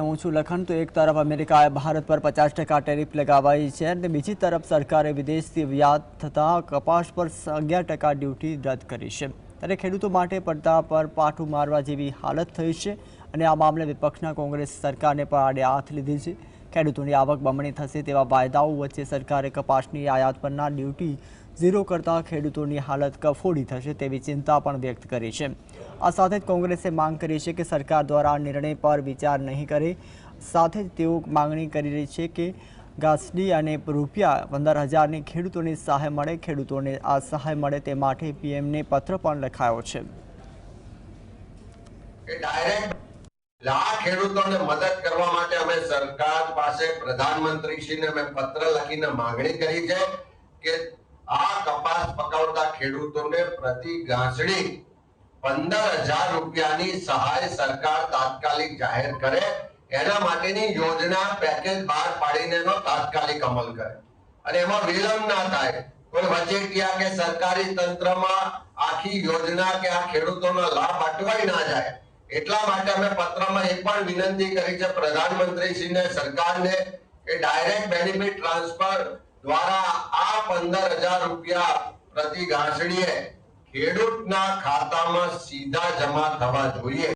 હું છું લખન, તો એક તરફ અમેરિકાએ ભારત પર પચાસ ટકા ટેરિફ લગાવાઈ છે અને બીજી તરફ સરકારે વિદેશથી વ્યાજ થતાં કપાસ પર અગિયાર ટકા ડ્યુટી રદ કરી છે. ત્યારે ખેડૂતો માટે પડતા પર પાઠું મારવા જેવી હાલત થઈ છે અને આ મામલે વિપક્ષના કોંગ્રેસ સરકારને પણ આડે હાથ લીધી છે. ખેડૂતોની આવક બમણી થશે તેવા વાયદાઓ વચ્ચે સરકારે કપાસની આયાત પરના ડ્યુટી ઝીરો કરતાં ખેડૂતોની હાલત કફોડી થશે તેવી ચિંતા પણ વ્યક્ત કરી છે. આ સાથે જ કોંગ્રેસે માંગ કરી છે કે સરકાર દ્વારા નિર્ણય પર વિચાર નહીં કરે. સાથે જ તેઓ માંગણી કરી રહી છે કે ઘાસડી અને રૂપિયા પંદર હજારની ખેડૂતોને સહાય મળે, ખેડૂતોને આ સહાય મળે તે માટે પીએમને પત્ર પણ લખાયો છે. કે આ ખેડૂતોને મદદ કરવા માટે અમે સરકાર પાસે પ્રધાનમંત્રીશ્રીને અમે પત્ર લખીને માંગણી કરી છે કે આ કપાસ પકવતા ખેડૂતોને પ્રતિ ગાંસડી પંદર હજાર રૂપિયાની સહાય સરકાર તાત્કાલિક જાહેર કરે. એના માટેની યોજના પેકેજ બહાર પાડીને એનો તાત્કાલિક અમલ કરે. અને એમાં વિલંબ ના થાય. કોઈ વચેટિયા કે સરકારી તંત્રમાં આખી યોજના કે આ ખેડૂતોનો લાભ અટવાઈ ના જાય. એટલા માટે અમે પત્રમાં એ પણ વિનંતી કરી છે પ્રધાનમંત્રીશ્રીને, સરકારને કે ડાયરેક્ટ બેનિફિટ ટ્રાન્સફર દ્વારા આ પંદર હજાર રૂપિયા પ્રતિ ઘાસણીએ ખેડૂતના ખાતામાં સીધા જમા થવા જોઈએ.